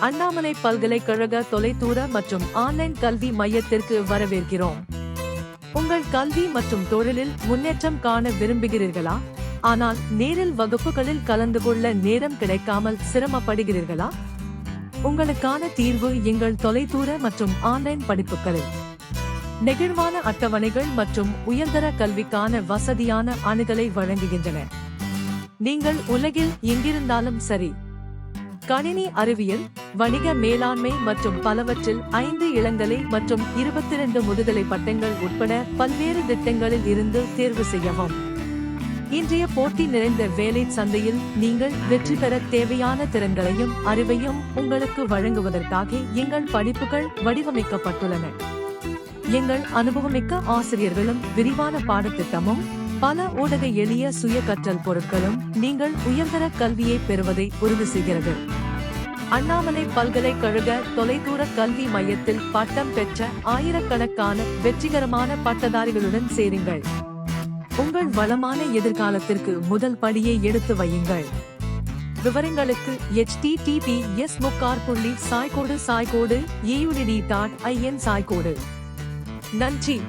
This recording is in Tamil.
அண்ணாமலை பல்கலைக்கழக தொலைதூர மற்றும் ஆன்லைன் கல்வி மையத்திற்கு வரவேற்கிறோம். உங்கள் கல்வி மற்றும் தொழிலில் முன்னேற்றம் காண விரும்புகிறீர்களா? ஆனால் நேரில் வகுப்புகளில் கலந்து கொள்ள நேரம் கிடைக்காமல் சிரமப்படுகிறீர்களா? உங்களுக்கான தீர்வு எங்கள் தொலைதூர மற்றும் ஆன்லைன் படிப்புகளில். நெகிழ்வான அட்டவணைகள் மற்றும் உயர்தர கல்விக்கான வசதியான அணுகலை வழங்குகின்றன. நீங்கள் உலகில் எங்கிருந்தாலும் சரி கணினி அறிவியல் வணிக மேலாண்மை மற்றும் பலவற்றில் ஐந்து இளங்கலை மற்றும் இருபத்தி இரண்டு முதுகலை பட்டங்கள் உட்பட பல்வேறு திட்டங்களில் இருந்து தேர்வு செய்யவும். இன்றைய போட்டி நிறைந்த வேலை சந்தையில் நீங்கள் வெற்றி பெற தேவையான திறன்களையும் அறிவையும் உங்களுக்கு வழங்குவதற்காக எங்கள் படிப்புகள் வடிவமைக்கப்பட்டுள்ளன. எங்கள் அனுபவமிக்க ஆசிரியர்களும் விரிவான பாடத்திட்டமும் பல ஊடக எளிய சுய கற்றல் பொருட்களும் நீங்கள் உயர்தர கல்வியை பெறுவதை உறுதி செய்கிறது. அண்ணாமலை பல்கலைக்கழக தொலைதூர கல்வி மையத்தில் பட்டம் பெற்ற ஆயிரக்கணக்கான வெற்றிகரமான பட்டதாரிகளுடன் சேருங்கள். உங்கள் வளமான எதிர்காலத்திற்கு முதல் படியை எடுத்து வையுங்கள். விவரங்களுக்கு எச்டிடிபி எஸ் முக்கார் புள்ளி சாய்கோடு சாய்கோடு ஏயுடி டாட் ஐஎன் சாய்கோடு. நன்றி.